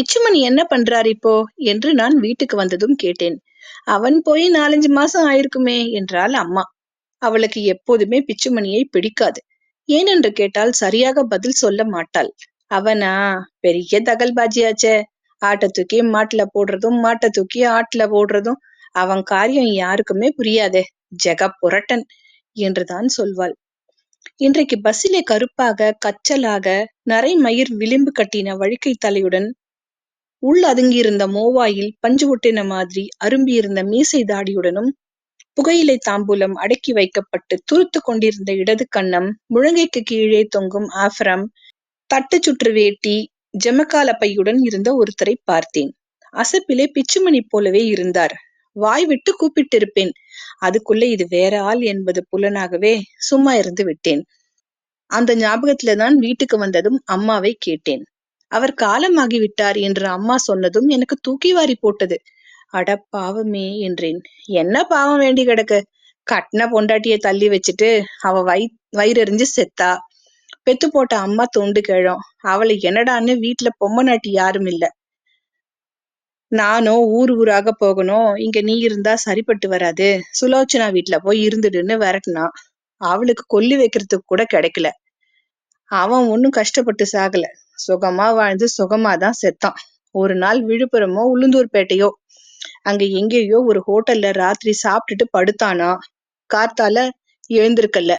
பிச்சுமணி என்ன பண்றார் இப்போ? என்று நான் வீட்டுக்கு வந்ததும் கேட்டேன். அவன் போய் நாலஞ்சு மாசம் ஆயிருக்குமே என்றாள் அம்மா. அவளுக்கு எப்போதுமே பிச்சுமணியை பிடிக்காது. ஏனென்று கேட்டால் சரியாக பதில் சொல்ல மாட்டாள். அவனா? பெரிய தகல்பாஜியாச்சே ஆட்டை தூக்கி மாட்டுல போடுறதும் மாட்டை தூக்கி ஆட்டுல போடுறதும் அவன் காரியம் யாருக்குமே புரியாதே. ஜெக புரட்டன் என்றுதான் சொல்வாள். இன்றைக்கு பஸ்ஸிலே கருப்பாக கச்சலாக நரை மயிர் விளிம்பு கட்டின வழுக்கை தலையுடன் உள் அதுங்கியிருந்த மோவாயில் பஞ்சு ஒட்டின மாதிரி அரும்பியிருந்த மீசை தாடியுடனும் புகையிலை தாம்பூலம் அடக்கி வைக்கப்பட்டு துருத்து கொண்டிருந்த இடது கண்ணம் முழங்கைக்கு கீழே தொங்கும் ஆஃப்ரம் தட்டு சுற்று வேட்டி ஜமக்கால பையுடன் இருந்த ஒருத்தரை பார்த்தேன். அசப்பிலே பிச்சுமணி போலவே இருந்தார். வாய் விட்டு கூப்பிட்டிருப்பேன். அதுக்குள்ள இது வேற ஆள் என்பது புலனாகவே சும்மா இருந்து விட்டேன். அந்த ஞாபகத்துல தான் வீட்டுக்கு வந்ததும் அம்மாவை கேட்டேன். அவர் காலமாகிவிட்டார் என்று அம்மா சொன்னதும் எனக்கு தூக்கி வாரி போட்டது. அட பாவமே என்றேன். என்ன பாவம் வேண்டி கிடக்கு? கட்டின பொண்டாட்டிய தள்ளி வச்சுட்டு அவ வய வயிறெறிஞ்சு செத்தா? பெத்து போட்ட அம்மா தொண்டு கிழம் அவளை என்னடான்னு வீட்டுல பொம்மை நாட்டி யாரும் இல்ல. நானும் ஊர் ஊராக போகணும். இங்க நீ இருந்தா சரிப்பட்டு வராது. சுலோச்சனா வீட்டுல போய் இருந்துடுன்னு விரட்டினா. அவளுக்கு கொல்லி வைக்கிறதுக்கு கூட கிடைக்கல. அவன் ஒன்னும் கஷ்டப்பட்டு சாகல. சுகமா வாழ்ந்து சுகமா தான் செத்தான். ஒரு நாள் விழுப்புரமோ உளுந்தூர்பேட்டையோ அங்க எங்கேயோ ஒரு ஹோட்டல்ல ராத்திரி சாப்பிட்டுட்டு படுத்தானா? காத்தால எழுந்திருக்கல.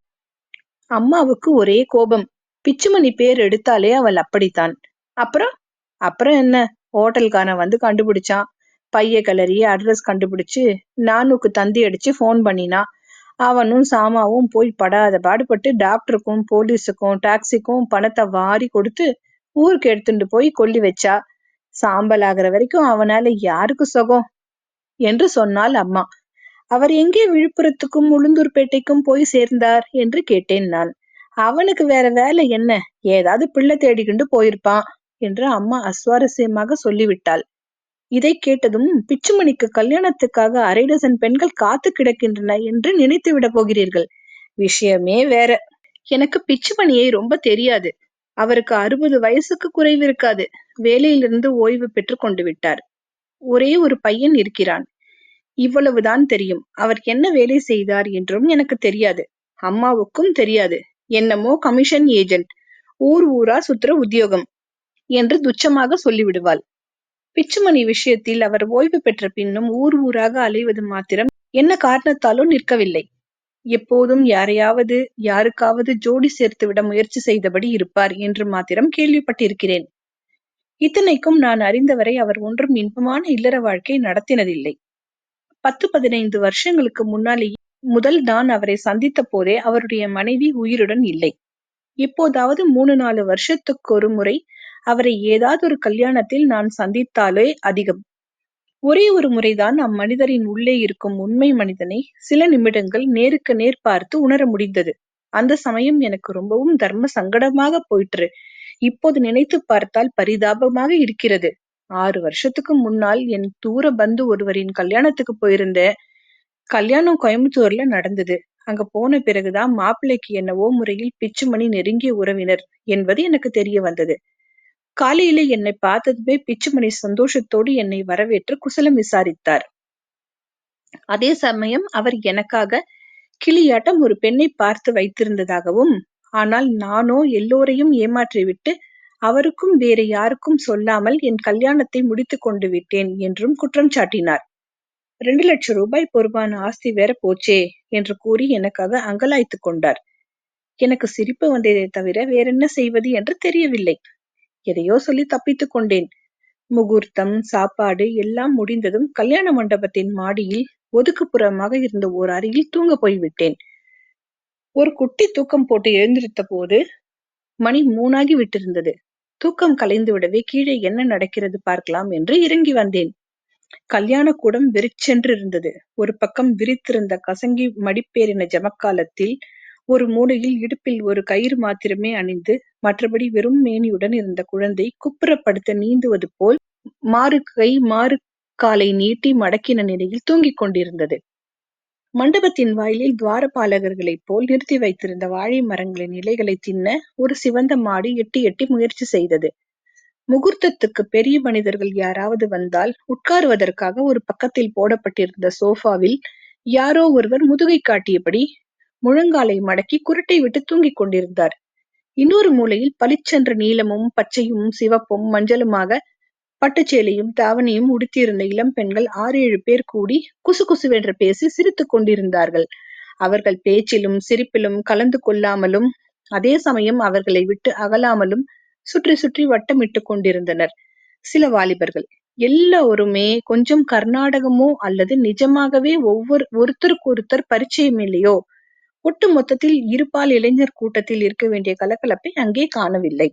அம்மாவுக்கு ஒரே கோபம். பிச்சுமணி பேர் எடுத்தாலே அவள் அப்படித்தான். அப்புறம்? அப்புறம் என்ன? ஹோட்டல்காரன் வந்து கண்டுபிடிச்சான். பைய கலரி அட்ரஸ் கண்டுபிடிச்சு நானுக்கு தந்தி அடிச்சு ஃபோன் பண்ணினா. அவனும் சாமாவும் போய் படாத பாடுபட்டு டாக்டருக்கும் போலீஸுக்கும் டாக்ஸிக்கும் பணத்தை வாரி கொடுத்து ஊருக்கு எடுத்துட்டு போய் கொல்லி வச்சா. சாம்பல் ஆகிற வரைக்கும் அவனால யாருக்கு சுகம்? என்று சொன்னாள் அம்மா. அவர் எங்கே விழுப்புரத்துக்கும் உளுந்தூர்பேட்டைக்கும் போய் சேர்ந்தார் என்று கேட்டேன் நான். அவனுக்கு வேற வேலை என்ன? ஏதாவது பிள்ளை தேடிக்கிண்டு போயிருப்பான் என்று அம்மா அஸ்வாரஸ்யமாக சொல்லிவிட்டாள். இதை கேட்டதும் பிச்சுமணிக்கு கல்யாணத்துக்காக அரை டசன் பெண்கள் காத்து கிடக்கின்றன என்று நினைத்து விட போகிறீர்கள். விஷயமே வேற. எனக்கு பிச்சுமணியை ரொம்ப தெரியாது. அவருக்கு அறுபது வயசுக்கு குறைவு இருக்காது. வேலையிலிருந்து ஓய்வு பெற்று கொண்டு விட்டார். ஒரே ஒரு பையன் இருக்கிறான். இவ்வளவுதான் தெரியும். அவர் என்ன வேலை செய்தார் என்றும் எனக்கு தெரியாது. அம்மாவுக்கும் தெரியாது. என்னமோ கமிஷன் ஏஜென்ட். ஊர் ஊரா சுத்துற உத்தியோகம் என்று துச்சமாக சொல்லிவிடுவாள். பிச்சுமணி விஷயத்தில் அவர் ஓய்வு பெற்ற பின்னும் ஊர் ஊராக அலைவது மாத்திரம் என்ன காரணத்தாலோ நிற்கவில்லை. எப்போதும் யாரையாவது யாருக்காவது ஜோடி சேர்த்துவிட முயற்சி செய்தபடி இருப்பார் என்று மாத்திரம் கேள்விப்பட்டிருக்கிறேன். இத்தனைக்கும் நான் அறிந்தவரை அவர் ஒன்றும் இன்பமான இல்லற வாழ்க்கை நடத்தினதில்லை. பத்து பதினைந்து வருஷங்களுக்கு முன்னாலேயே முதல் நான் அவரை சந்தித்த போதே அவருடைய மனைவி உயிருடன் இல்லை. இப்போதாவது மூணு நாலு வருஷத்துக்கு ஒரு முறை அவரை ஏதாவது ஒரு கல்யாணத்தில் நான் சந்தித்தாலே அதிகம். ஒரே ஒரு முறைதான் அம்மனிதரின் உள்ளே இருக்கும் உண்மை மனிதனை சில நிமிடங்கள் நேருக்கு நேர் பார்த்து உணர முடிந்தது. அந்த சமயம் எனக்கு ரொம்பவும் தர்ம சங்கடமாக போயிற்று. இப்போது நினைத்து பார்த்தால் பரிதாபமாக இருக்கிறது. ஆறு வருஷத்துக்கு முன்னால் என் தூர பந்து ஒருவரின் கல்யாணத்துக்கு போயிருந்தேன். கல்யாணம் கோயம்புத்தூர்ல நடந்தது. அங்க போன பிறகுதான் மாப்பிள்ளைக்கு என்னவோ முறையில் பிச்சுமணி நெருங்கிய உறவினர் என்பது எனக்கு தெரிய வந்தது. காலையில என்னை பார்த்ததுமே பிச்சுமணி சந்தோஷத்தோடு என்னை வரவேற்று குசலம் விசாரித்தார். அதே சமயம் அவர் எனக்காக கிளியாட்டம் ஒரு பெண்ணை பார்த்து வைத்திருந்ததாகவும் ஆனால் நானோ எல்லோரையும் ஏமாற்றிவிட்டு அவருக்கும் வேறு யாருக்கும் சொல்லாமல் என் கல்யாணத்தை முடித்து கொண்டு விட்டேன் என்றும் குற்றம் சாட்டினார். ரெண்டு லட்சம் ரூபாய் பொறுப்பான ஆஸ்தி வேற போச்சே என்று கூறி எனக்காக அங்கலாய்த்து கொண்டார். எனக்கு சிரிப்பு வந்ததை தவிர வேறென்ன செய்வது என்று தெரியவில்லை. எதையோ சொல்லி தப்பித்துக் கொண்டேன். முகூர்த்தம் சாப்பாடு எல்லாம் முடிந்ததும் கல்யாண மண்டபத்தின் மாடியில் ஒதுக்குப்புறமாக இருந்த ஓர் அறையில் தூங்க போய்விட்டேன். ஒரு குட்டி தூக்கம் போட்டு எழுந்திருத்த போது மணி மூணாகி விட்டிருந்தது. தூக்கம் கலைந்து விடவே கீழே என்ன நடக்கிறது பார்க்கலாம் என்று இறங்கி வந்தேன். கல்யாண கூடம் வெறிச்சென்று இருந்தது ஒரு பக்கம் விரித்திருந்த கசங்கி மடிப்பேறின ஜமக்காலத்தில் ஒரு மூலையில் இடுப்பில் ஒரு கயிறு மாத்திரமே அணிந்து மற்றபடி வெறும் மேனியுடன் இருந்த குழந்தை குப்புறப்படுத்த நீந்துவது போல் மாறு கை மாறு காலை நீட்டி மடக்கின நிலையில் தூங்கிக் கொண்டிருந்தது. மண்டபத்தின் வாயிலில் துவாரபாலகர்களைப் போல் நிறுத்தி வைத்திருந்த வாழை மரங்களின் இலைகளை தின்ன ஒரு சிவந்த மாடு எட்டி எட்டி முயற்சி செய்தது. முகூர்த்தத்துக்கு பெரிய மனிதர்கள் யாராவது வந்தால் உட்காருவதற்காக ஒரு பக்கத்தில் போடப்பட்டிருந்த சோஃபாவில் யாரோ ஒருவர் முதுகை காட்டியபடி முழங்காலை மடக்கி குருட்டை விட்டு தூங்கிக் கொண்டிருந்தார். இன்னொரு மூலையில் பளிச்சென்ற நீலமும் பச்சையும் சிவப்பும் மஞ்சளுமாக பட்டுச்சேலையும் தாவணியும் உடுத்தியிருந்த இளம் பெண்கள் ஆறு ஏழு பேர் கூடி குசு குசுவென்று பேசி சிரித்துக் கொண்டிருந்தார்கள். அவர்கள் பேச்சிலும் சிரிப்பிலும் கலந்து கொள்ளாமலும் அதே சமயம் அவர்களை விட்டு அகலாமலும் சுற்றி சுற்றி வட்டமிட்டுக் கொண்டிருந்தனர். சில வாலிபர்கள் எல்லோருமே கொஞ்சம் கர்நாடகமோ அல்லது நிஜமாகவே ஒவ்வொரு ஒருத்தருக்கு ஒருத்தர் பரிச்சயம் இல்லையோ ஒட்டு மொத்தத்தில் இருபால் இளைஞர் கூட்டத்தில் இருக்க வேண்டிய கலகலப்பை அங்கே காணவில்லை.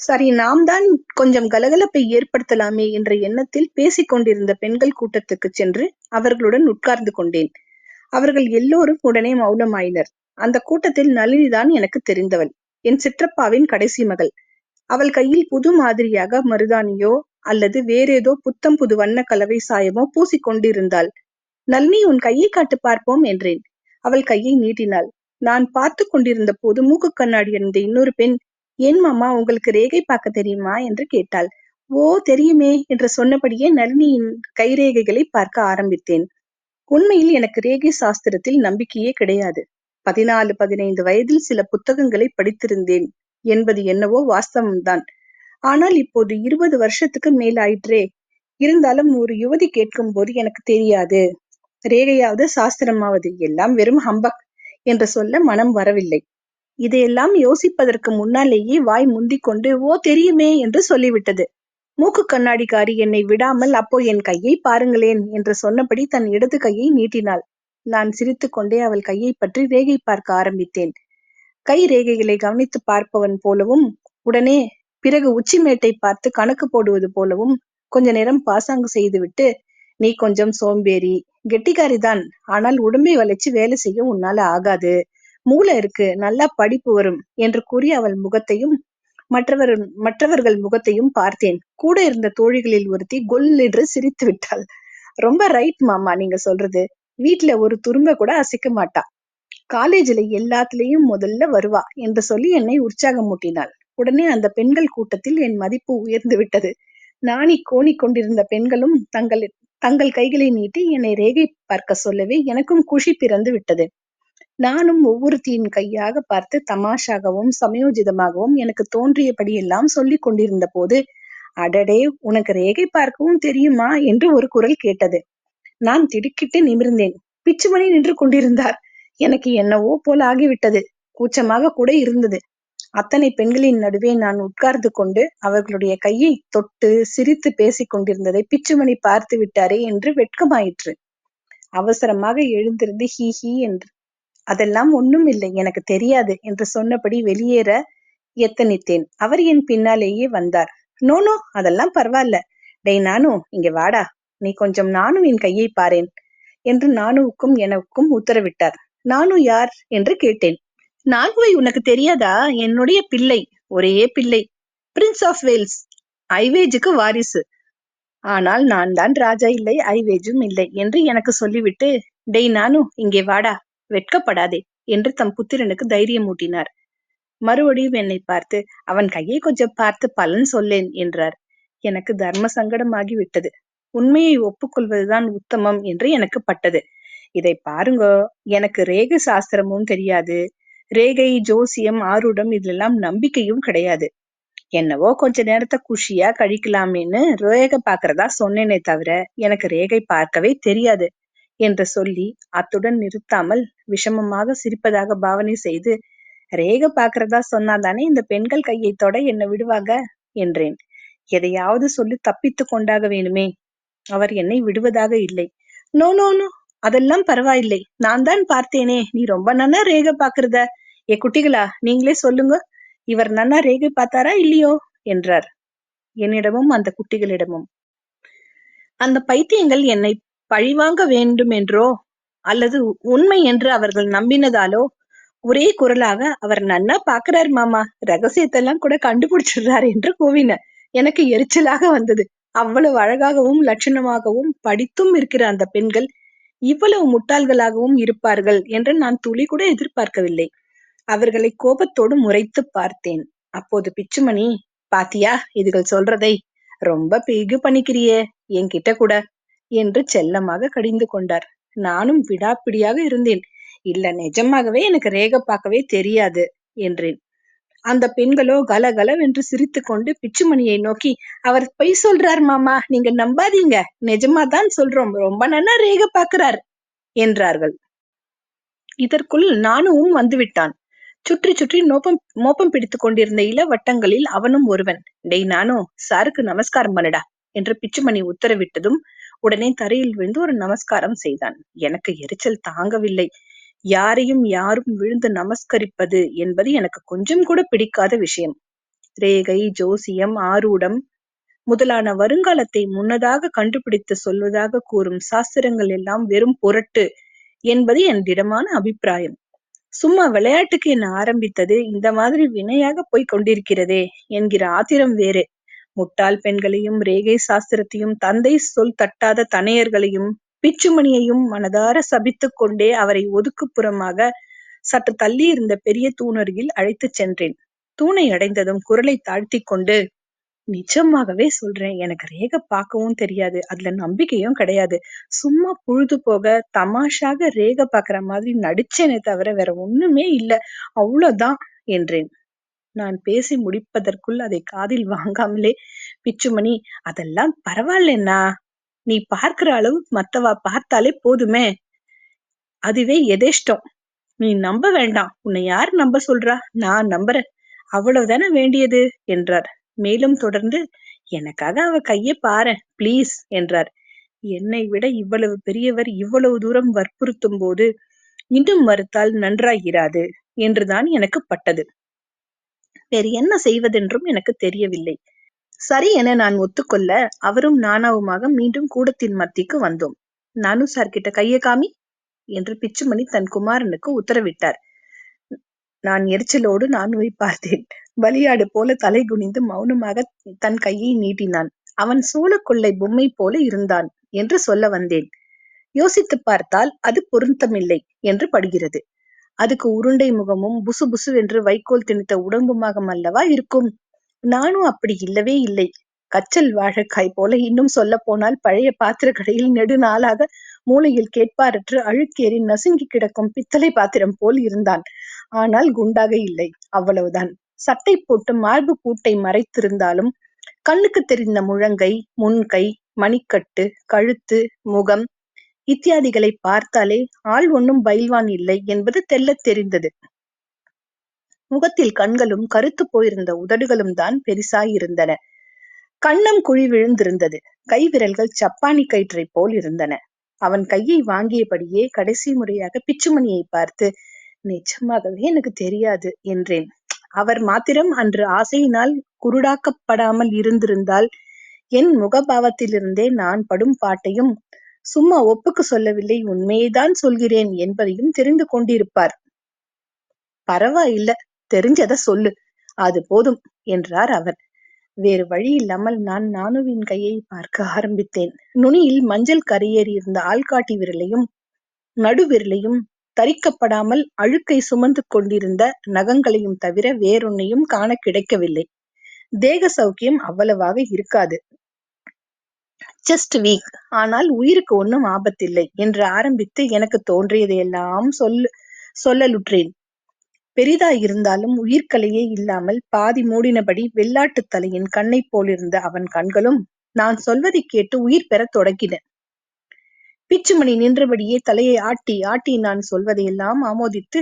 சரி நாம் தான் கொஞ்சம் கலகலப்பை ஏற்படுத்தலாமே என்ற எண்ணத்தில் பேசிக் கொண்டிருந்த பெண்கள் கூட்டத்துக்கு சென்று அவர்களுடன் உட்கார்ந்து கொண்டேன். அவர்கள் எல்லோரும் உடனே மௌனமாயினர். அந்த கூட்டத்தில் நளினிதான் எனக்கு தெரிந்தவள். என் சிற்றப்பாவின் கடைசி மகள். அவள் கையில் புது மாதிரியாக மருதாணியோ அல்லது வேறேதோ புத்தம் புது வண்ண கலவை சாயமோ பூசிக்கொண்டிருந்தாள் நளினி உன் கையை காட்டு பார்ப்போம் என்றேன். அவள் கையை நீட்டினாள். நான் பார்த்து கொண்டிருந்த போது மூக்கு கண்ணாடி அணிந்த இன்னொரு பெண் ஏன் மாமா உங்களுக்கு ரேகை பார்க்க தெரியுமா? என்று கேட்டாள். ஓ தெரியுமே என்று சொன்னபடியே நளினியின் கைரேகைகளை பார்க்க ஆரம்பித்தேன். உண்மையில் எனக்கு ரேகை சாஸ்திரத்தில் நம்பிக்கையே கிடையாது. பதினாலு பதினைந்து வயதில் சில புத்தகங்களை படித்திருந்தேன் என்பது என்னவோ வாஸ்தவம்தான். ஆனால் இப்போது இருபது வருஷத்துக்கு மேலாயிற்றே. இருந்தாலும் ஒரு யுவதி கேட்கும் போது எனக்கு தெரியாது. ரேகையாவது சாஸ்திரமாவது எல்லாம் வெறும் ஹம்பக் என்று சொல்ல மனம் வரவில்லை. இதையெல்லாம் யோசிப்பதற்கு முன்னாலேயே வாய் முந்திக் கொண்டு ஓ தெரியுமே என்று சொல்லிவிட்டது. மூக்கு கண்ணாடிக்காரி என்னை விடாமல் அப்போ என் கையை பாருங்களேன் என்று சொன்னபடி தன் இடது கையை நீட்டினாள். நான் சிரித்துக்கொண்டே அவள் கையை பற்றி ரேகை பார்க்க ஆரம்பித்தேன். கை ரேகைகளை கவனித்து பார்ப்பவன் போலவும் உடனே பிறகு உச்சிமேட்டை பார்த்து கணக்கு போடுவது போலவும் கொஞ்ச நேரம் பாசாங்கு செய்துவிட்டு நீ கொஞ்சம் சோம்பேறி. கெட்டிக்காரிதான். ஆனால் உடம்பை வளைச்சு வேலை செய்ய உன்னால ஆகாது. மூளை இருக்கு. நல்லா படிப்பு வரும் என்று கூறி அவள் முகத்தையும் மற்றவர் மற்றவர்கள் முகத்தையும் பார்த்தேன். கூட இருந்த தோழிகளில் ஒருத்தி கொல் என்று சிரித்து விட்டாள். ரொம்ப ரைட் மாமா நீங்க சொல்றது. வீட்டுல ஒரு துரும்ப கூட அசைக்க மாட்டா. காலேஜ்ல எல்லாத்துலயும் முதல்ல வருவா என்று சொல்லி என்னை உற்சாகம் மூட்டினாள் உடனே அந்த பெண்கள் கூட்டத்தில் என் மதிப்பு உயர்ந்து விட்டது. நாணி கோணி கொண்டிருந்த பெண்களும் தங்கள் தங்கள் கைகளை நீட்டி என்னை ரேகை பார்க்க சொல்லவே எனக்கும் குஷி பிறந்து விட்டது. நானும் ஒவ்வொருத்தியின் கையாக பார்த்து தமாஷாகவும் சமயோஜிதமாகவும் எனக்கு தோன்றியபடியெல்லாம் சொல்லிக் கொண்டிருந்த போது அடடே உனக்கு ரேகை பார்க்கவும் தெரியுமா என்று ஒரு குரல் கேட்டது. நான் திடுக்கிட்டு நிமிர்ந்தேன். பிச்சுமணி நின்று கொண்டிருந்தார். எனக்கு என்னவோ போல ஆகிவிட்டது. கூச்சமாக கூட இருந்தது. அத்தனை பெண்களின் நடுவே நான் உட்கார்ந்து கொண்டு அவர்களுடைய கையை தொட்டு சிரித்து பேசிக் கொண்டிருந்ததை பிச்சுமணி பார்த்து விட்டாரே என்று வெட்கமாயிற்று. அவசரமாக எழுந்திருந்து ஹீ ஹீ என்று. அதெல்லாம் ஒண்ணும் இல்லை எனக்கு தெரியாது என்று சொன்னபடி வெளியேற எத்தனித்தேன். அவர் என் பின்னாலேயே வந்தார். நோ நோ அதெல்லாம் பரவாயில்ல. டேய் நானு இங்க வாடா. நீ கொஞ்சம் நானும் என் கையை பாரேன் என்று நானுவுக்கும் எனக்கும் உத்தரவிட்டார். நானு யார்? என்று கேட்டேன். நானுவை உனக்கு தெரியாதா? என்னுடைய பிள்ளை ஒரே பிள்ளை. பிரின்ஸ் ஆஃப் வேல்ஸ் ஐவேஜுக்கு வாரிசு. ஆனால் நான் தான் ராஜா இல்லை ஐவேஜும் இல்லை என்று எனக்கு சொல்லிவிட்டு டேய் நானு இங்கே வாடா வெட்கப்படாதே என்று தம் புத்திரனுக்கு தைரியம் ஊட்டினார். மறுபடியும் என்னை பார்த்து அவன் கையை கொஞ்சம் பார்த்து பலன் சொல்லேன் என்றார். எனக்கு தர்ம சங்கடமாகி விட்டது உண்மையை ஒப்புக்கொள்வதுதான் உத்தமம் என்று எனக்கு பட்டது. இதை பாருங்க எனக்கு ரேக சாஸ்திரமும் தெரியாது. ரேகை ஜோசியம் ஆருடம் இதுலெல்லாம் நம்பிக்கையும் கிடையாது. என்னவோ கொஞ்ச நேரத்தை குஷியா கழிக்கலாமேன்னு ரேகை பாக்குறதா சொன்னேனே தவிர எனக்கு ரேகை பார்க்கவே தெரியாது என்று சொல்லி அத்துடன் நிறுத்தாமல் விஷமமாக சிரிப்பதாக பாவனை செய்து ரேகை பாக்குறதா சொன்னாதானே இந்த பெண்கள் கையை தொட என்ன விடுவாங்க என்றேன். எதையாவது சொல்லி தப்பித்து கொண்டாக வேணுமே. அவர் என்னை விடுவதாக இல்லை. No no no. அதெல்லாம் பரவாயில்லை. நான் தான் பார்த்தேனே. நீ ரொம்ப நன்னா ரேக பாக்குறத ஏ குட்டிகளா நீங்களே சொல்லுங்க. இவர் நன்னா ரேகை பார்த்தாரா இல்லையோ? என்றார். என்னிடமும் அந்த குட்டிகளிடமும். அந்த பைத்தியங்கள் என்னை பழிவாங்க வேண்டும் என்றோ அல்லது உண்மை என்று அவர்கள் நம்பினதாலோ? ஒரே குரலாக அவர் நன்னா பாக்குறார் மாமா. ரகசியத்தெல்லாம் கூட கண்டுபிடிச்சிடுறார் என்று கூவின. எனக்கு எரிச்சலாக வந்தது. அவ்வளவு அழகாகவும் லட்சணமாகவும் படித்தும் இருக்கிற அந்த பெண்கள் இவ்வளவு முட்டாள்களாகவும் இருப்பார்கள் என்று நான் துளி கூட எதிர்பார்க்கவில்லை. அவர்களை கோபத்தோடு முறைத்து பார்த்தேன். அப்போது பிச்சுமணி பாத்தியா இதுகள் சொல்றதை ரொம்ப பிகு பண்ணிக்கிறியே என்கிட்ட கூட என்று செல்லமாக கடிந்து கொண்டார். நானும் விடாப்பிடியாக இருந்தேன். இல்ல நிஜமாகவே எனக்கு ரேக பார்க்கவே தெரியாது என்றேன். அந்த பெண்களோ கலகலவென்று சிரித்துக்கொண்டு பிச்சுமணியை நோக்கி அவர் பொய் சொல்றார் மாமா நீங்க நம்பாதீங்க. நிஜமா தான் சொல்றோம். ரொம்ப நன்னா ரேக பாக்குறார் என்றார்கள். இதற்குள் நானும் வந்துவிட்டான். சுற்றி சுற்றி நோப்பம் மோப்பம் பிடித்துக் கொண்டிருந்த இளவட்டங்களில் அவனும் ஒருவன். டேய் நானோ சாருக்கு நமஸ்காரம் பண்ணுடா என்று பிச்சுமணி உத்தரவிட்டதும் உடனே தரையில் விழுந்து ஒரு நமஸ்காரம் செய்தான். எனக்கு எரிச்சல் தாங்கவில்லை. யாரையும் யாரும் விழுந்து நமஸ்கரிப்பது என்பது எனக்கு கொஞ்சம் கூட பிடிக்காத விஷயம். ரேகை ஜோசியம் ஆரூடம் முதலான வருங்காலத்தை முன்னதாக கண்டுபிடித்து சொல்வதாக கூறும் சாஸ்திரங்கள் எல்லாம் வெறும் பொருட்டு என்பது என் திடமான அபிப்பிராயம். சும்மா விளையாட்டுக்கு என்ன ஆரம்பித்தது? இந்த மாதிரி வினையாக போய்க் கொண்டிருக்கிறதே என்கிற ஆத்திரம் வேறு. முட்டாள் பெண்களையும் ரேகை சாஸ்திரத்தையும் தந்தை சொல் தட்டாத தனையர்களையும் பிச்சுமணியையும் மனதார சபித்துக் கொண்டே அவரை ஒதுக்குப்புறமாக சற்று தள்ளி இருந்த பெரிய தூணருகில் அழைத்துச் சென்றேன். தூணை அடைந்ததும் குரலை தாழ்த்தி கொண்டு நிஜமாகவே சொல்றேன் எனக்கு ரேக பார்க்கவும் தெரியாது அதுல நம்பிக்கையும் கிடையாது. சும்மா புழுது போக தமாஷாக ரேக பாக்குற மாதிரி நடிச்சேனே தவிர வேற ஒண்ணுமே இல்ல அவ்வளவுதான் என்றேன். நான் பேசி முடிப்பதற்குள் அதை காதில் வாங்காமலே பிச்சுமணி அதெல்லாம் பரவாயில்லண்ணா நீ பார்க்கிற அளவு மத்தவா பார்த்தாலே போதுமே. அதுவே எதேஷ்டம். நீ நம்ப வேண்டாம். உன்னை யார் நம்ப சொல்றா? நான் நம்புறேன். அவ்வளவுதானே வேண்டியது? என்றார். மேலும் தொடர்ந்து எனக்காக அவ கைய பாரு ப்ளீஸ் என்றார். என்னை விட இவ்வளவு பெரியவர் இவ்வளவு தூரம் வற்புறுத்தும் போது இன்னும் மறுத்தால் நன்றாயிராது என்றுதான் எனக்கு பட்டது. வேறு என்ன செய்வதென்றும் எனக்கு தெரியவில்லை. சரி என நான் ஒத்துக்கொள்ள அவரும் நானாவுமாக மீண்டும் கூடத்தின் மத்திக்கு வந்தோம். நானு சார் கிட்ட கைய காமி என்று பிச்சுமணி தன் குமாரனுக்கு உத்தரவிட்டார். நான் எரிச்சலோடு நானுவை பார்த்தேன். பலியாடு போல தலை குனிந்து மௌனமாக தன் கையை நீட்டினான். அவன் சோழக்கொள்ளை பொம்மை போல இருந்தான் என்று சொல்ல வந்தேன். யோசித்து பார்த்தால் அது பொருத்தமில்லை என்று படுகிறது. அதுக்கு உருண்டை முகமும் புசு புசுவென்று வைக்கோல் திணித்த உடம்புமாக அல்லவா இருக்கும் நானும் அப்படி இல்லவே இல்லை. கச்சல் வாழைக்காய் போல இன்னும் சொல்ல போனால் பழைய பாத்திர கடையில் நெடுநாளாக மூளையில் கேட்பாரற்று அழுக்கேறி நசுங்கி கிடக்கும் பித்தளை பாத்திரம் போல் இருந்தான். ஆனால் குண்டாக இல்லை. அவ்வளவுதான். சட்டை போட்டு மார்பு கூட்டை மறைத்திருந்தாலும் கண்ணுக்கு தெரிந்த முழங்கை முன்கை மணிக்கட்டு கழுத்து முகம் இத்தியாதிகளை பார்த்தாலே ஆள் ஒன்னும் பயில்வான் இல்லை என்பது தெல்லத் தெரிந்தது. முகத்தில் கண்களும் கருத்து போயிருந்த உதடுகளும் தான் பெரிசாயிருந்தன. கண்ணம் குழி விழுந்திருந்தது. கை விரல்கள் சப்பானி கயிற்றை போல் இருந்தன. அவன் கையை வாங்கியபடியே கடைசி முறையாக பிச்சுமணியை பார்த்து நிஜமாகவே எனக்கு தெரியாது என்றேன். அவர் மாத்திரம் அன்று ஆசையினால் குருடாக்கப்படாமல் இருந்திருந்தால் என் முகபாவத்திலிருந்தே நான் படும் பாட்டையும் சும்மா ஒப்புக்கு சொல்லவில்லை உண்மையைதான் சொல்கிறேன் என்பதையும் தெரிந்து கொண்டிருப்பார். பரவாயில்ல தெரிஞ்சத சொல்லு. அது போதும் என்றார் அவர். வேறு வழி இல்லாமல் நான் நானுவின் கையை பார்க்க ஆரம்பித்தேன். நுனியில் மஞ்சள் கரையேறி இருந்த ஆள்காட்டி விரலையும் நடுவிரலையும் தரிக்கப்படாமல் அழுக்கை சுமந்து கொண்டிருந்த நகங்களையும் தவிர வேறொன்னையும் காண கிடைக்கவில்லை. தேக சௌக்கியம் அவ்வளவாக இருக்காது. ஜஸ்ட் வீக் ஆனால் உயிருக்கு ஒன்றும் ஆபத்தில்லை என்று ஆரம்பித்து எனக்கு தோன்றியதையெல்லாம் சொல் சொல்லலுற்றேன். பெரிதாயிருந்தாலும் உயிர்க்கலையே இல்லாமல் பாதி மூடினபடி வெள்ளாட்டுத் தலையின் கண்ணைப் போலிருந்த அவன் கண்களும் நான் சொல்வதைக் கேட்டு உயிர் பெறத் தொடங்கின. பிச்சுமணி நின்றபடியே தலையை ஆட்டி ஆட்டி நான் சொல்வதையெல்லாம் ஆமோதித்து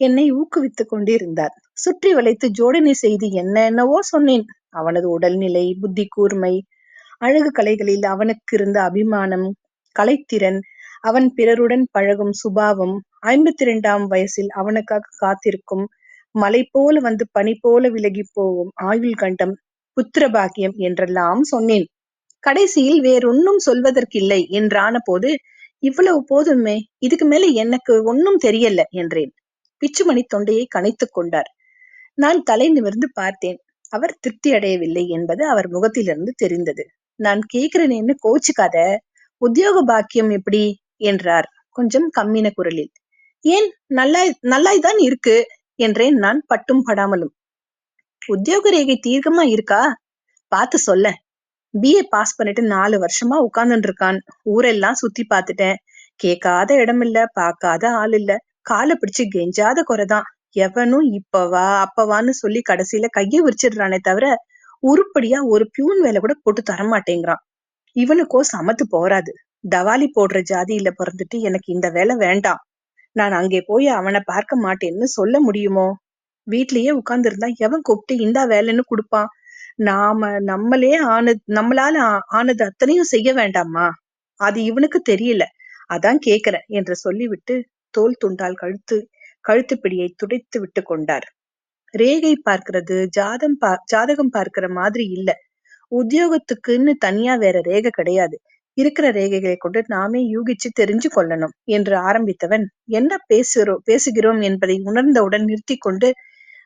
என்னை ஊக்குவித்துக் கொண்டிருந்தார். சுற்றி வளைத்து ஜோடனை செய்து என்னென்னவோ சொன்னேன். அவனது உடல்நிலை புத்தி கூர்மை அழகு கலைகளில் அவனுக்கு இருந்த அபிமானம் கலைத்திறன் அவன் பிறருடன் பழகும் சுபாவம் ஐம்பத்தி இரண்டாம் வயசில் அவனுக்காக காத்திருக்கும் மலை போல வந்து பனி போல விலகி போகும் ஆயுள் கண்டம் புத்திர பாக்கியம் என்றெல்லாம் சொன்னேன். கடைசியில் வேறொன்னும் சொல்வதற்கில்லை என்றான போது இவ்வளவு போதுமே இதுக்கு மேல எனக்கு ஒன்னும் தெரியல என்றேன். பிச்சுமணி தொண்டையை கனைத்துக் கொண்டார். நான் தலை நிமிர்ந்து பார்த்தேன். அவர் திருப்தி அடையவில்லை என்பது அவர் முகத்திலிருந்து தெரிந்தது. நான் கேக்குறேன்னு கோச்சுக்காத. உத்தியோக பாக்கியம் எப்படி? என்றார். கொஞ்சம் கம்மின குரலில். ஏன் நல்லா நல்லாய்தான் இருக்கு என்றேன் நான் பட்டும் படாமலும். உத்தியோக ரேகை தீர்க்கமா இருக்கா? பார்த்து சொல்ல. பிஏ பாஸ் பண்ணிட்டு நாலு வருஷமா உட்கார்ந்துட்டு இருக்கான் ஊரெல்லாம் சுத்தி பார்த்துட்டேன். கேட்காத இடம் இல்ல பார்க்காத ஆள் இல்ல காலை பிடிச்சு கெஞ்சாத குறைதான். எவனும் இப்பவா அப்பவான்னு சொல்லி கடைசியில கைய விரிச்சிடுறானே தவிர உருப்படியா ஒரு பியூன் வேலை கூட போட்டு தரமாட்டேங்கிறான். இவனுக்கோ சமத்து போறாது தவாலி போடுற ஜாதியில பிறந்துட்டு எனக்கு இந்த வேலை வேண்டாம். நான் அங்கே போய் அவனை பார்க்க மாட்டேன்னு சொல்ல முடியுமோ? வீட்லயே உட்கார்ந்திருந்தா எவன் கூப்பிட்டு இந்தா வேலைன்னு கொடுப்பான்? நாம நம்மளே ஆனது நம்மளால ஆனது அத்தனையும் செய்ய வேண்டாமா? அது இவனுக்கு தெரியல. அதான் கேக்குறேன் என்று சொல்லிவிட்டு தோல் துண்டால் கழுத்து கழுத்து பிடியை துடைத்து விட்டு கொண்டார். ரேகை பார்க்கிறது ஜாதம் பா ஜாதகம் பார்க்கிற மாதிரி இல்ல. உத்தியோகத்துக்குன்னு தனியா வேற ரேகை கிடையாது. இருக்கிற ரேகைகளை கொண்டு நாமே யூகிச்சு தெரிஞ்சு கொள்ளணும் என்று ஆரம்பித்தவன் என்ன பேசுகிறோம் பேசுகிறோம் என்பதை உணர்ந்தவுடன் நிறுத்தி கொண்டு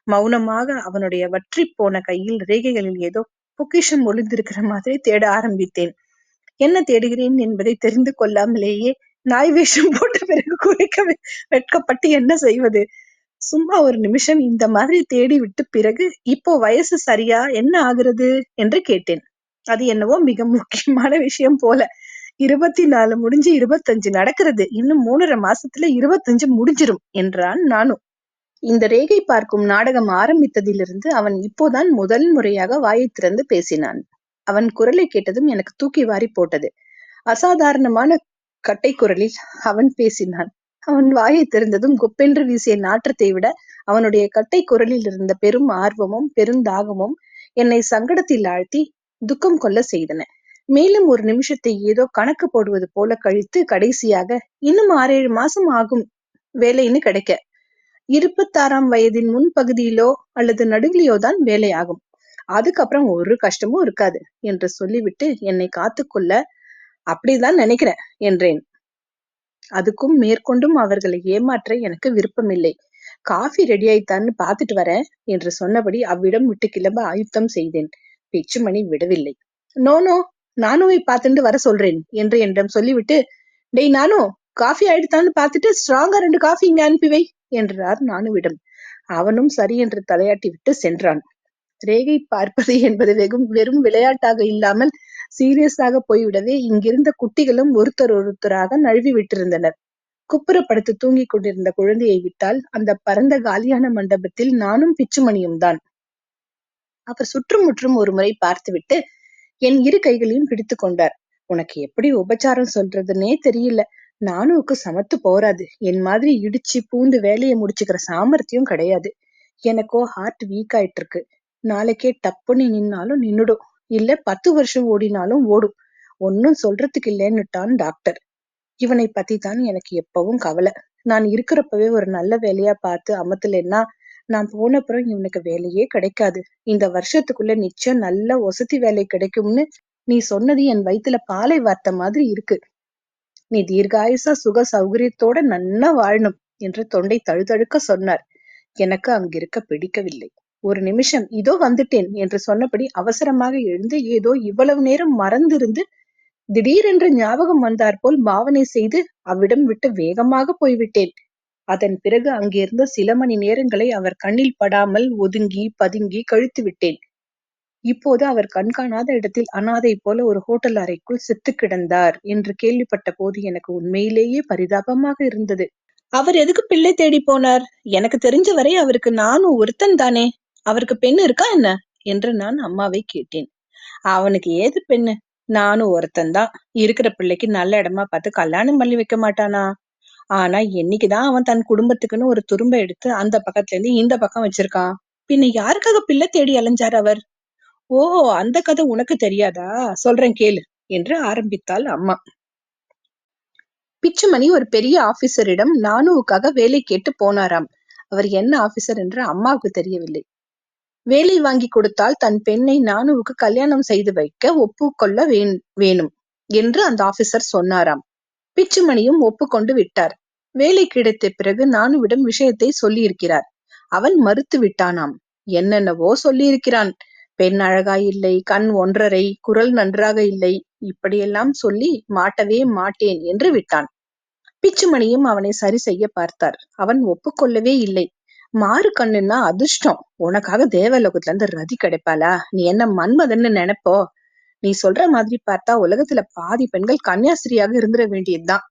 மௌனமாக அவனுடைய வற்றிப் போன கையில் ரேகைகளில் ஏதோ பொக்கிஷம் ஒளிந்திருக்கிற மாதிரி தேட ஆரம்பித்தேன். என்ன தேடுகிறேன் என்பதை தெரிந்து கொள்ளாமலேயே நாய் வேஷம் போட்ட பிறகு குறைக்க வெட்கப்பட்டு என்ன செய்வது? சும்மா ஒரு நிமிஷம் இந்த மாதிரி தேடி விட்டு பிறகு இப்போ வயசு சரியா? என்ன ஆகிறது? என்று கேட்டேன். அது என்னவோ மிக முக்கியமான விஷயம் போல. இருபத்தி நாலு முடிஞ்சு இருபத்தஞ்சு நடக்கிறது. இன்னும் மூணரை மாசத்துல இருபத்தஞ்சு முடிஞ்சிரும் என்றான் நானும் இந்த ரேகை பார்க்கும் நாடகம் ஆரம்பித்ததிலிருந்து அவன் இப்போதான் முதல் முறையாக வாயை திறந்து பேசினான். அவன் குரலை கேட்டதும் எனக்கு தூக்கி வாரி போட்டது. அசாதாரணமான கட்டை குரலில் அவன் பேசினான். அவன் வாயை திறந்ததும் குப்பென்று வீசிய நாற்றத்தை விட அவனுடைய கட்டை குரலில் இருந்த பெரும் ஆர்வமும் பெருந்தாகமும் என்னை சங்கடத்தில் ஆழ்த்தி துக்கம் கொள்ள செய்தன. மேலும் ஒரு நிமிஷத்தை ஏதோ கணக்கு போடுவது போல கழித்து கடைசியாக இன்னும் ஆறேழு மாசம் ஆகும் வேலைன்னு கிடைக்க. இருபத்தாறாம் வயதின் முன்பகுதியிலோ அல்லது நடுவிலையோ தான் வேலையாகும். அதுக்கப்புறம் ஒரு கஷ்டமும் இருக்காது என்று சொல்லிவிட்டு என்னை காத்துக்கொள்ள அப்படிதான் நினைக்கிறேன் என்றேன். அதுக்கும் மேற்கொண்டும் அவர்களை ஏமாற்ற எனக்கு விருப்பமில்லை. காஃபி ரெடி ஆயித்தான்னு பார்த்துட்டு வரேன் என்று சொன்னபடி அவ்விடம் விட்டு கிளம்ப ஆயுத்தம் செய்தேன். பிச்சுமணி விடவில்லை. நோ நோ நானுவை பார்த்துட்டு வர சொல்றேன் என்று என்னிடம் சொல்லிவிட்டு டேய் நானு காஃபி ஆயிடுத்தான்னு பார்த்துட்டு ஸ்ட்ராங்கா ரெண்டு காஃபி இங்க அனுப்பிவை என்றார் நானுவிடம். அவனும் சரி என்று தலையாட்டி விட்டு சென்றான். ரேகை பார்ப்பது என்பது வெகும் வெறும் விளையாட்டாக இல்லாமல் சீரியஸாக போய்விடவே இங்கிருந்த குட்டிகளும் ஒருத்தர் ஒருத்தராக நழுவி விட்டிருந்தனர். குப்புற படுத்து தூங்கிக் கொண்டிருந்த குழந்தையை விட்டால் அந்த பரந்த காலியான மண்டபத்தில் நானும் பிச்சுமணியும் தான் அவர் சுற்றுமுற்றும் ஒரு முறை பார்த்துவிட்டு என் இரு கைகளையும் பிடித்து கொண்டார். உனக்கு எப்படி உபச்சாரம் சொல்றதுன்னே தெரியல. நானுக்கு சமத்து போறாது என் மாதிரி இடிச்சு பூந்து வேலையை முடிச்சுக்கிற சாமர்த்தியம் கிடையாது. எனக்கோ ஹார்ட் வீக் ஆயிட்டு இருக்கு நாளைக்கே டப்புன்னு நின்னாலும் நின்னுடும். இல்ல பத்து வருஷம் ஓடினாலும் ஓடும். ஒன்னும் சொல்றதுக்கு இல்லைன்னுட்டான் டாக்டர் இவனை பத்தி தான் எனக்கு எப்பவும் கவலை. நான் இருக்கிறப்பவே ஒரு நல்ல வேலையா பார்த்து அமத்துலன்னா நான் போனப்புறம் இவனுக்கு வேலையே கிடைக்காது. இந்த வருஷத்துக்குள்ள நிச்சயம் நல்ல ஒசத்தி வேலை கிடைக்கும்னு நீ சொன்னது என் வயித்துல பாலை வார்த்த மாதிரி இருக்கு. நீ தீர்காயுசா சுக சௌகரியத்தோட நன்னா வாழணும் என்று தொண்டை தழுதழுக்க சொன்னார். எனக்கு அங்கிருக்க பிடிக்கவில்லை. ஒரு நிமிஷம் இதோ வந்துட்டேன் என்று சொன்னபடி அவசரமாக எழுந்து ஏதோ இவ்வளவு நேரம் மறந்திருந்து திடீரென்று ஞாபகம் வந்தார் போல் பாவனை செய்து அவ்விடம் விட்டு வேகமாக போய்விட்டேன். அதன் பிறகு அங்கிருந்த சில மணி நேரங்களை அவர் கண்ணில் படாமல் ஒதுங்கி பதுங்கி கழித்து விட்டேன். இப்போது அவர் கண்காணாத இடத்தில் அனாதை போல ஒரு ஹோட்டல் அறைக்குள் செத்து கிடந்தார் என்று கேள்விப்பட்ட போது எனக்கு உண்மையிலேயே பரிதாபமாக இருந்தது. அவர் எதுக்கு பிள்ளை தேடி போனார்? எனக்கு தெரிஞ்ச வரை அவருக்கு நானும் ஒருத்தன் தானே. அவருக்கு பெண் இருக்கா என்ன? என்று நான் அம்மாவை கேட்டேன். அவனுக்கு ஏது பெண்ணு? நானும் ஒருத்தன் தான். இருக்கிற பிள்ளைக்கு நல்ல இடமா பார்த்து கல்யாணம் பண்ணி வைக்க மாட்டானா? ஆனா என்னைக்குதான் அவன் தன் குடும்பத்துக்குன்னு ஒரு துரும்ப எடுத்து அந்த பக்கத்துல இருந்து இந்த பக்கம் வச்சிருக்கான். பின்ன யாருக்காக பிள்ளை தேடி அலைஞ்சார் அவர்? ஓ அந்த கதை உனக்கு தெரியாதா? சொல்றேன் கேளு என்று ஆரம்பித்தாள் அம்மா. பிச்சுமணி ஒரு பெரிய ஆபீசரிடம் நானுவுக்காக வேலை கேட்டு போனாராம். அவர் என்ன ஆபீசர் என்று அம்மாவுக்கு தெரியவில்லை. வேலை வாங்கி கொடுத்தால் தன் பெண்ணை நானுவுக்கு கல்யாணம் செய்து வைக்க ஒப்புக்கொள்ள வேண்- வேணும் என்று அந்த ஆபீசர் சொன்னாராம். பிச்சுமணியும் ஒப்புக்கொண்டு விட்டார். வேலை கிடைத்த பிறகு நானுவிடம் விஷயத்தை சொல்லியிருக்கிறார். அவன் மறுத்து விட்டானாம். என்னென்னவோ சொல்லியிருக்கிறான். பெண் அழகாயில்லை கண் ஒன்றரை குரல் நன்றாக இல்லை இப்படியெல்லாம் சொல்லி மாட்டவே மாட்டேன் என்று விட்டான். பிச்சுமணியும் அவனை சரி செய்ய பார்த்தார். அவன் ஒப்புக்கொள்ளவே இல்லை. மாறு கண்ணுன்னா அதிர்ஷ்டம். உனக்காக தேவலோகத்துல இருந்து ரதி கிடைப்பாளா? நீ என்ன மன்மதன்னு நினைப்போ? நீ சொல்ற மாதிரி பார்த்தா உலகத்துல பாதி பெண்கள் கன்னியாஸ்திரியாக இருந்துட வேண்டியதுதான்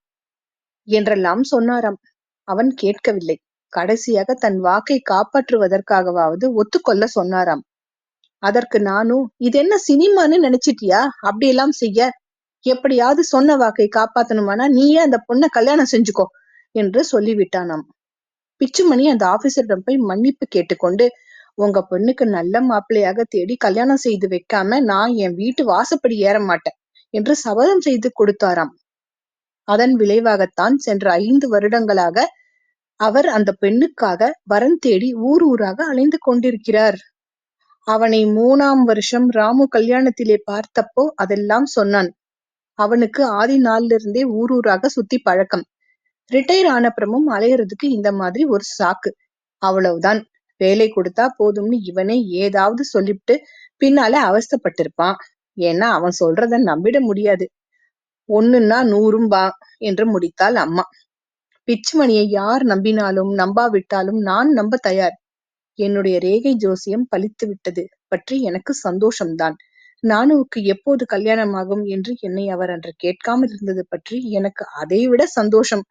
என்றெல்லாம் சொன்னாராம். அவன் கேட்கவில்லை. கடைசியாக தன் வாக்கை காப்பாற்றுவதற்காகவாவது ஒத்துக்கொள்ள சொன்னாராம். அதற்கு நானும் இது என்ன சினிமான்னு நினைச்சிட்டியா? அப்படியெல்லாம் செய்ய. எப்படியாவது சொன்ன வாக்கை காப்பாத்தணுமானா நீயே அந்த பொண்ணை கல்யாணம் செஞ்சுக்கோ என்று சொல்லிவிட்டானாம். பிச்சுமணி அந்த ஆபீசரிடம் போய் மன்னிப்பு கேட்டுக்கொண்டு உங்க பொண்ணுக்கு நல்ல மாப்பிள்ளையாக தேடி கல்யாணம் செய்து வைக்காம நான் என் வீட்டு வாசப்படி ஏற மாட்டேன் என்று சபதம் செய்து கொடுத்தாராம். அதன் விளைவாகத்தான் சென்ற ஐந்து வருடங்களாக அவர் அந்த பெண்ணுக்காக வரன் தேடி ஊர் ஊராக அலைந்து கொண்டிருக்கிறார். அவனை மூணாம் வருஷம் ராமு கல்யாணத்திலே பார்த்தப்போ அதெல்லாம் சொன்னான். அவனுக்கு ஆதி நாள்ல இருந்தே ஊர் ஊராக சுத்தி பழக்கம். ரிட்டையர் ஆனப்புறமும் அலையறதுக்கு இந்த மாதிரி ஒரு சாக்கு. அவ்வளவுதான். வேலை கொடுத்தா போதும்னு இவனே ஏதாவது சொல்லிவிட்டு பின்னால அவஸ்தப்பட்டிருப்பான். ஏன்னா அவன் சொல்றத நம்பிட முடியாது. ஒண்ணுன்னா நூறும்பா என்று முடித்தாள் அம்மா. பிச்சுமணியை யார் நம்பினாலும் நம்பாவிட்டாலும் நான் நம்ப தயார். என்னுடைய ரேகை ஜோசியம் பலித்து விட்டது பற்றி எனக்கு சந்தோஷம்தான். நானுவுக்கு எப்போது கல்யாணமாகும் என்று என்னை அவர் அன்று கேட்காமல் இருந்தது பற்றி எனக்கு அதைவிட சந்தோஷம்.